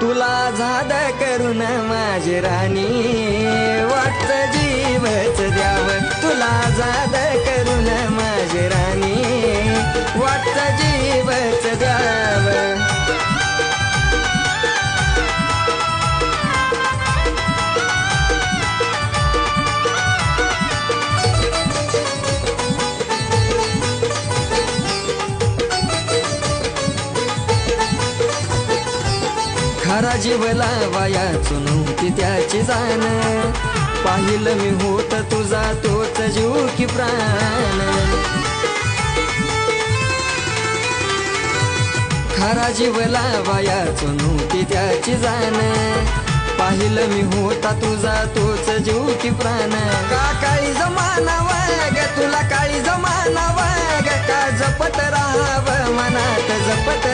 तुला झाद करून माझी राणी वाटत जीवच द्याव. तुला झाद खरा जीव लावाया चुनवती त्याची जाण. पाहिलं मी होत तुझा तोच जीव की प्राण. खरा जीव लावाया चुनवती त्याची जाण. पाहिलं मी होता तुझा तोच जीव की प्राण. का काळी जमाना वाग तुला काळी जमाना वाग का जपत राहावं मनात जपत